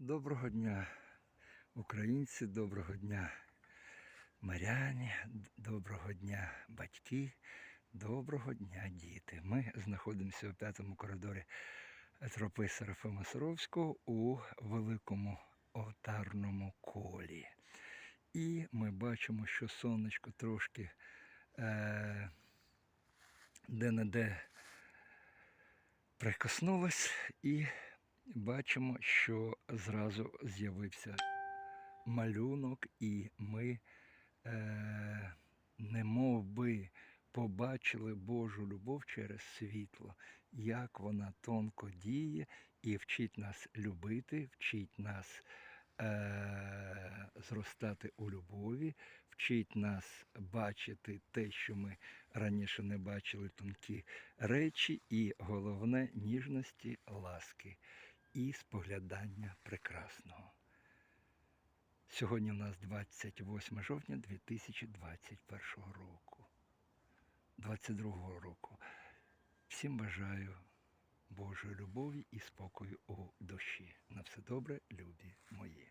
Доброго дня, українці, доброго дня, маряні, доброго дня, батьки, доброго дня, діти. Ми знаходимося у п'ятому коридорі тропи Серафима Саровського у великому отарному колі. І ми бачимо, що сонечко трошки е, де-не-де прикоснулось і бачимо, що зразу з'явився малюнок, і ми е, немов би побачили Божу любов через світло, як вона тонко діє і вчить нас любити, вчить нас е, зростати у любові, вчить нас бачити те, що ми раніше не бачили, тонкі речі, і головне ніжності, ласки і споглядання прекрасного. Сьогодні у нас 28 жовтня 2021 року. 22 року. Всім бажаю Божої любові і спокою у душі. На все добре, любі мої.